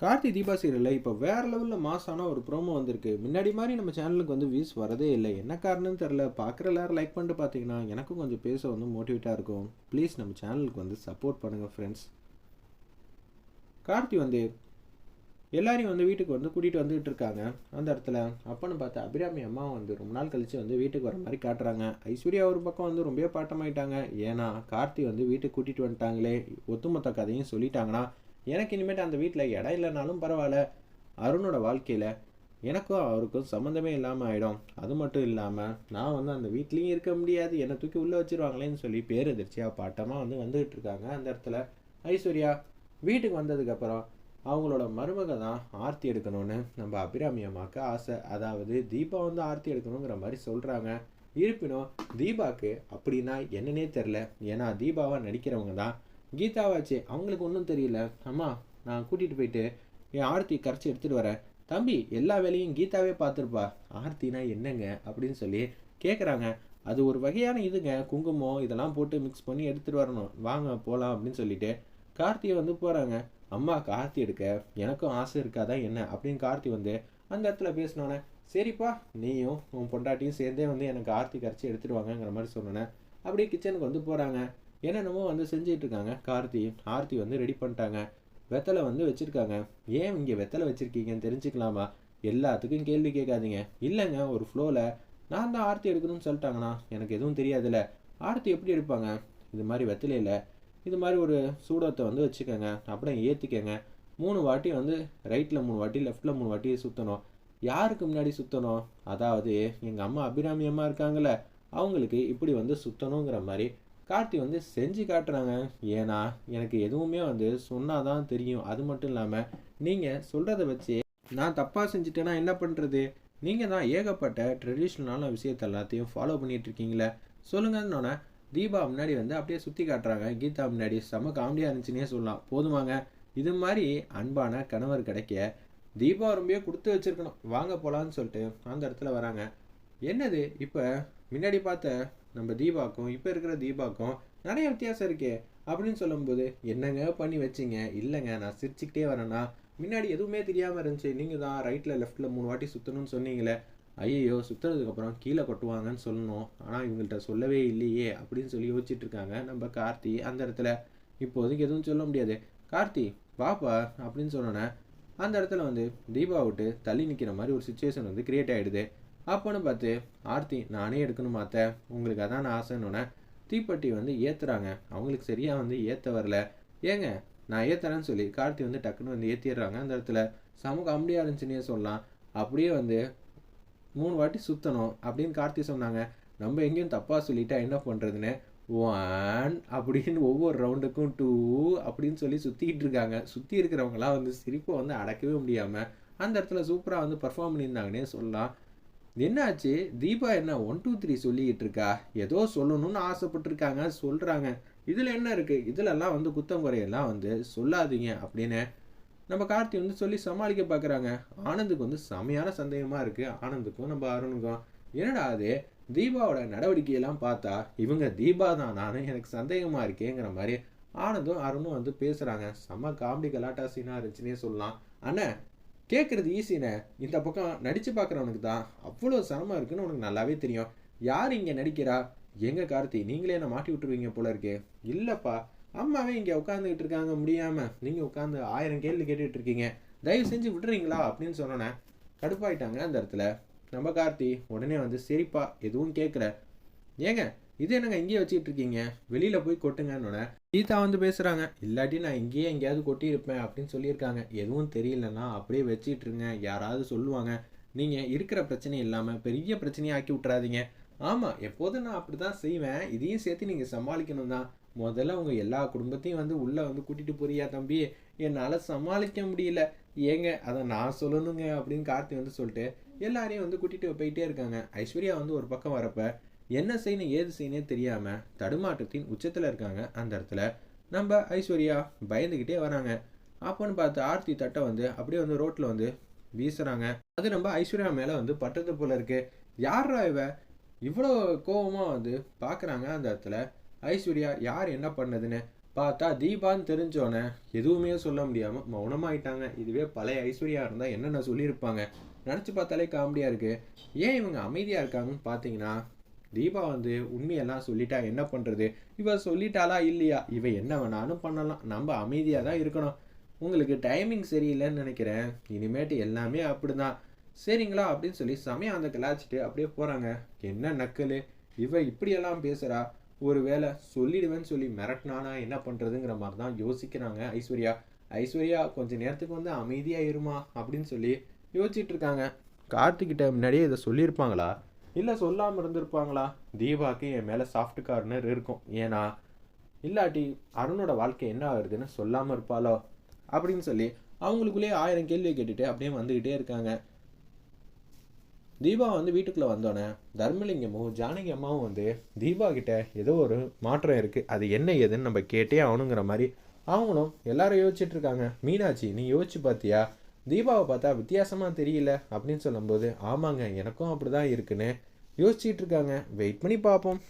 கார்த்தி தீபா சீரியலில் இப்போ வேறு லெவலில் மாசான ஒரு ப்ரோமோ வந்திருக்கு. முன்னாடி மாதிரி நம்ம சேனலுக்கு வந்து வியூஸ் வரதே இல்லை. என்ன காரணம்னு தெரில பார்க்குற எல்லாரும் லைக் பண்ணிட்டு பார்த்தீங்கன்னா எனக்கும் கொஞ்சம் பேச வந்து மோட்டிவேட்டாக இருக்கும். ப்ளீஸ் நம்ம சேனலுக்கு வந்து சப்போர்ட் பண்ணுங்கள் ஃப்ரெண்ட்ஸ் கார்த்தி வந்து எல்லாரையும் வந்து வீட்டுக்கு வந்து கூட்டிகிட்டு வந்துகிட்டு இருக்காங்க. அந்த இடத்துல அப்பன்னு பார்த்து அபிராமி அம்மா வந்து ரொம்ப நாள் கழித்து வந்து வீட்டுக்கு வர மாதிரி காட்டுறாங்க. ஐஸ்வர்யா ஒரு பக்கம் வந்து ரொம்ப பாட்டமாயிட்டாங்க. ஏன்னா கார்த்தி வந்து வீட்டுக்கு கூட்டிகிட்டு வந்துட்டாங்களே. ஒத்துமொத்த கதையும் சொல்லிட்டாங்கன்னா எனக்கு இனிமேட்டு அந்த வீட்டில் இடம் இல்லைனாலும் பரவாயில்ல. அருணோட வாழ்க்கையில் எனக்கும் அவருக்கும் சம்மந்தமே இல்லாமல் ஆகிடும் அது மட்டும் இல்லாமல் நான் வந்து அந்த வீட்லேயும் இருக்க முடியாது. என்னை தூக்கி உள்ளே வச்சிருவாங்களேன்னு சொல்லி பேரதிர்ச்சியாக பாட்டமாக வந்து வந்துக்கிட்டு இருக்காங்க அந்த இடத்துல. ஐஸ்வர்யா வீட்டுக்கு வந்ததுக்கப்புறம் அவங்களோட மருமக தான் ஆர்த்தி எடுக்கணும்னு நம்ம அபிராமி அம்மாவுக்கு ஆசை. அதாவது தீபா வந்து ஆர்த்தி எடுக்கணுங்கிற மாதிரி சொல்கிறாங்க இருப்பினும் தீபாவுக்கு அப்படின்னா என்னன்னே தெரில ஏன்னா தீபாவாக நடிக்கிறவங்க தான் கீதாவாச்சு அவங்களுக்கு ஒன்றும் தெரியல. அம்மா நான் கூட்டிகிட்டு போயிட்டு என் ஆர்த்தி கரைச்சி எடுத்துகிட்டு வரேன். தம்பி எல்லா வேலையும் கீதாவே பார்த்துருப்பா. ஆர்த்தினா என்னங்க? அப்படின்னு சொல்லி கேட்குறாங்க அது ஒரு வகையான இதுங்க. குங்குமம் இதெல்லாம் போட்டு மிக்ஸ் பண்ணி எடுத்துகிட்டு வரணும். வாங்க போகலாம் அப்படின்னு சொல்லிட்டு கார்த்தியை வந்து போகிறாங்க அம்மா கார்த்தி எடுக்க. எனக்கும் ஆசை இருக்காதா என்ன? அப்படின்னு கார்த்தி வந்து அந்த இடத்துல பேசினோன்னே சரிப்பா நீயும் உன் பொண்டாட்டியும் சேர்ந்தே வந்து எனக்கு ஆர்த்தி கரைச்சி எடுத்துட்டு வாங்கங்கிற மாதிரி சொன்னோன்னே அப்படியே கிச்சனுக்கு வந்து போகிறாங்க என்னென்னமோ வந்து செஞ்சிட்ருக்காங்க. கார்த்தி ஆர்த்தி வந்து ரெடி பண்ணிட்டாங்க. வெத்தலை வந்து வச்சுருக்காங்க. ஏன் இங்கே வெத்தலை வச்சுருக்கீங்கன்னு தெரிஞ்சுக்கலாமா? எல்லாத்துக்கும் கேள்வி கேட்காதீங்க. இல்லைங்க ஒரு ஃப்ளோவில் நான் தான் ஆர்த்தி எடுக்கணும்னு சொல்லிட்டாங்கண்ணா. எனக்கு எதுவும் தெரியாதுல்ல. ஆர்த்தி எப்படி எடுப்பாங்க? இது மாதிரி வெத்தலையில் இது மாதிரி ஒரு சூடத்தை வந்து வச்சுக்கோங்க. அப்புறம் ஏற்றிக்கங்க மூணு வாட்டி வந்து ரைட்டில் மூணு வாட்டி லெஃப்டில் மூணு வாட்டி சுற்றணும் யாருக்கு முன்னாடி சுற்றணும் அதாவது எங்கள் அம்மா அபிராமியம்மா இருக்காங்களே அவங்களுக்கு இப்படி வந்து சுற்றணுங்கிற மாதிரி கார்த்தி வந்து செஞ்சு காட்டுறாங்க. ஏன்னா எனக்கு எதுவுமே வந்து சொன்னாதான் தெரியும். அது மட்டும் இல்லாமல் நீங்கள் சொல்கிறத வச்சு நான் தப்பாக செஞ்சுட்டேன்னா என்ன பண்ணுறது நீங்கள் தான் ஏகப்பட்ட ட்ரெடிஷ்னலான விஷயத்த எல்லாத்தையும் ஃபாலோ பண்ணிட்டு இருக்கீங்களே. சொல்லுங்கன்னொன்னே தீபா முன்னாடி வந்து அப்படியே சுற்றி காட்டுறாங்க. கீதா முன்னாடி செம காமெடியாக இருந்துச்சுன்னே சொல்லலாம். போதுமாங்க. இது மாதிரி அன்பான கணவர் கிடைக்க தீபா ரொம்பவே கொடுத்து வச்சிருக்கணும். வாங்க போகலான்னு சொல்லிட்டு அந்த இடத்துல வராங்க. என்னது? இப்போ முன்னாடி பார்த்த நம்ம தீபாக்கும் இப்போ இருக்கிற தீபாக்கும் நிறைய வித்தியாசம் இருக்கே. அப்படின்னு சொல்லும்போது என்னங்க பண்ணி வச்சிங்க? இல்லைங்க நான் சிரிச்சுக்கிட்டே வரேன்னா முன்னாடி எதுவுமே தெரியாமல் இருந்துச்சு. நீங்கள் தான் ரைட்டில் லெஃப்ட்டில் மூணு வாட்டி சுற்றணும்னு சொன்னீங்களே. ஐயோ சுற்றுறதுக்கப்புறம் கீழே கொட்டுவாங்கன்னு சொல்லணும். ஆனால் இவங்கள்ட்ட சொல்லவே இல்லையே அப்படின்னு சொல்லி யோசிச்சுட்டு இருக்காங்க நம்ம கார்த்தி அந்த இடத்துல. இப்போதைக்கு எதுவும் சொல்ல முடியாது. கார்த்தி வாப்பா அப்படின்னு சொன்னோன்னே அந்த இடத்துல வந்து தீபா விட்டு தள்ளி நிற்கிற மாதிரி ஒரு சுச்சுவேஷன் வந்து கிரியேட் ஆகிடுது அப்போன்னு பார்த்து ஆர்த்தி நானே எடுக்கணும் மாத்த உங்களுக்கு அதான் ஆசைன்னொன்னே தீப்பெட்டி வந்து ஏற்றுறாங்க அவங்களுக்கு சரியாக வந்து ஏற்ற வரல. ஏங்க நான் ஏற்றுறேன்னு சொல்லி கார்த்தி வந்து டக்குன்னு வந்து ஏற்றிடுறாங்க அந்த இடத்துல. சமூக காமெடியாக இருந்துச்சுன்னே சொல்லலாம். அப்படியே வந்து மூணு வாட்டி சுற்றணும் அப்படின்னு கார்த்தி சொன்னாங்க. நம்ம எங்கேயும் தப்பாக சொல்லிட்டா என்ன பண்ணுறதுன்னு ஒன் அப்படின்னு ஒவ்வொரு ரவுண்டுக்கும் டூ அப்படின்னு சொல்லி சுற்றிக்கிட்டு இருக்காங்க. சுற்றி இருக்கிறவங்களாம் வந்து சிரிப்பை வந்து அடக்கவே முடியாமல் அந்த இடத்துல சூப்பராக வந்து பர்ஃபார்ம் பண்ணியிருந்தாங்கன்னே சொல்லலாம். என்னாச்சு? தீபா என்ன ஒன் டூ த்ரீ சொல்லிக்கிட்டு இருக்கா ஏதோ சொல்லணும்னு ஆசைப்பட்டிருக்காங்க சொல்கிறாங்க இதில் என்ன இருக்குது இதிலெல்லாம் வந்து குத்தம் குறையெல்லாம் வந்து சொல்லாதீங்க அப்படின்னு நம்ம கார்த்தி வந்து சொல்லி சமாளிக்க பார்க்குறாங்க ஆனந்துக்கு வந்து செமையான சந்தேகமாக இருக்குது ஆனந்துக்கும் நம்ம அருணுக்கும். என்னடா அது? தீபாவோட நடவடிக்கையெல்லாம் பார்த்தா இவங்க தீபா தான் நானும் எனக்கு சந்தேகமாக இருக்கேங்கிற மாதிரி ஆனந்தும் அருணும் வந்து பேசுகிறாங்க செம்ம காமெடி கலாட்டா சீனாக இருந்துச்சுன்னே சொல்லலாம். அண்ணே கேட்குறது ஈஸிண்ணே இந்த பக்கம் நடித்து பார்க்குறவனுக்கு தான் அவ்வளோ சிரமம் இருக்குன்னு உனக்கு நல்லாவே தெரியும். யார் இங்கே நடிக்கிறா? எங்கள் கார்த்தி? நீங்களே என்ன மாட்டி விட்டுருவீங்க போல இருக்கே. இல்லைப்பா அம்மாவே இங்கே உட்காந்துக்கிட்டு இருக்காங்க முடியாமல் நீங்கள் உட்காந்து ஆயிரம் கேள்வி கேட்டுட்டு இருக்கீங்க. தயவு செஞ்சு விட்றீங்களா அப்படின்னு சொன்னோன்னே கடுப்பாயிட்டாங்க அந்த இடத்துல. நம்ம கார்த்தி உடனே வந்து சரிப்பா எதுவும் கேட்கல ஏங்க இது என்னங்க இங்கேயே வச்சுக்கிட்டு இருக்கீங்க? வெளியில் போய் கொட்டுங்கன்னு கீதா வந்து பேசுகிறாங்க இல்லாட்டி நான் இங்கேயே எங்கேயாவது கொட்டியிருப்பேன் அப்படின்னு சொல்லியிருக்காங்க. எதுவும் தெரியலன்னா அப்படியே வச்சிட்டு இருங்க யாராவது சொல்லுவாங்க. நீங்கள் இருக்கிற பிரச்சனை இல்லாமல் பெரிய பிரச்சனையை ஆக்கி விட்றாதீங்க ஆமாம் எப்போதும் நான் அப்படி தான் செய்வேன். இதையும் சேர்த்து நீங்கள் சமாளிக்கணும் தான். முதல்ல உங்கள் எல்லா குடும்பத்தையும் வந்து உள்ளே வந்து கூட்டிகிட்டு போறியா தம்பி? என்னால் சமாளிக்க முடியல. ஏங்க அதை நான் சொல்லணுங்க அப்படின்னு கார்த்தி வந்து சொல்லிட்டு எல்லாரையும் வந்து கூட்டிகிட்டு போயிட்டே இருக்காங்க. ஐஸ்வர்யா வந்து ஒரு பக்கம் வரப்போ என்ன செய்யணும் ஏது செய்யணும் தெரியாமல் தடுமாற்றத்தின் உச்சத்தில் இருக்காங்க. அந்த இடத்துல நம்ம ஐஸ்வர்யா பயந்துக்கிட்டே வராங்க. அப்போன்னு பார்த்து ஆர்த்தி தட்டை வந்து அப்படியே வந்து ரோட்டில் வந்து வீசுகிறாங்க அது நம்ம ஐஸ்வர்யா மேலே வந்து பட்டது போல் இருக்குது யாரா இவ? இவ்வளோ கோபமாக வந்து பார்க்குறாங்க அந்த இடத்துல. ஐஸ்வர்யா யார் என்ன பண்ணதுன்னு பார்த்தா தீபான்னு தெரிஞ்சோன்னே எதுவுமே சொல்ல முடியாமல் மௌனமாயிட்டாங்க. இதுவே பழைய ஐஸ்வர்யா இருந்தால் என்னென்ன சொல்லியிருப்பாங்க? நினச்சி பார்த்தாலே காமெடியாக இருக்குது ஏன் இவங்க அமைதியாக இருக்காங்கன்னு பார்த்தீங்கன்னா தீபா வந்து உண்மையெல்லாம் சொல்லிட்டா என்ன பண்ணுறது இவ சொல்லிட்டாளா இல்லையா? இவ என்ன வேணாலும் பண்ணலாம். நம்ம அமைதியாக தான் இருக்கணும். உங்களுக்கு டைமிங் சரியில்லைன்னு நினைக்கிறேன். இனிமேட்டு எல்லாமே அப்படிதான். சரிங்களா? அப்படின்னு சொல்லி சமயம் அந்த கிளாச்சிட்டு அப்படியே போகிறாங்க என்ன நக்கல்? இவ இப்படியெல்லாம் பேசுகிறா ஒரு வேளை சொல்லிடுவேன்னு சொல்லி மிரட்டினானா என்ன பண்ணுறதுங்கிற மாதிரி தான் யோசிக்கிறாங்க ஐஸ்வர்யா. ஐஸ்வர்யா கொஞ்ச நேரத்துக்கு வந்து அமைதியாக இருமா அப்படின்னு சொல்லி யோசிச்சுட்டு இருக்காங்க. கார்த்திக்கிட்ட முன்னாடியே இதை சொல்லியிருப்பாங்களா? இல்லை சொல்லாமல் இருந்திருப்பாங்களா? தீபாவுக்கு என் மேலே சாஃப்ட் கார்னர் இருக்கும். ஏன்னா இல்லாட்டி அருணோட வாழ்க்கை என்ன ஆகுதுன்னு சொல்லாமல் இருப்பாளோ? அப்படின்னு சொல்லி அவங்களுக்குள்ளேயே ஆயிரம் கேள்வி கேட்டுட்டு அப்படியே வந்துக்கிட்டே இருக்காங்க. தீபா வந்து வீட்டுக்குள்ளே வந்தோடனே தர்மலிங்கமும் ஜானகி அம்மாவும் வந்து தீபா கிட்ட ஏதோ ஒரு மாற்றம் இருக்குது அது என்ன ஏதுன்னு நம்ம கேட்டே ஆகணுங்கிற மாதிரி அவங்களும் எல்லாரும் யோசிச்சுட்டு இருக்காங்க. மீனாட்சி நீ யோசிச்சு பார்த்தியா தீபாவை பார்த்தா வித்தியாசமாக தெரியல அப்படின்னு சொல்லும்போது ஆமாங்க எனக்கும் அப்படி தான் இருக்குன்னு யோசிச்சுட்டு இருக்காங்க. வெயிட் பண்ணி பார்ப்போம்.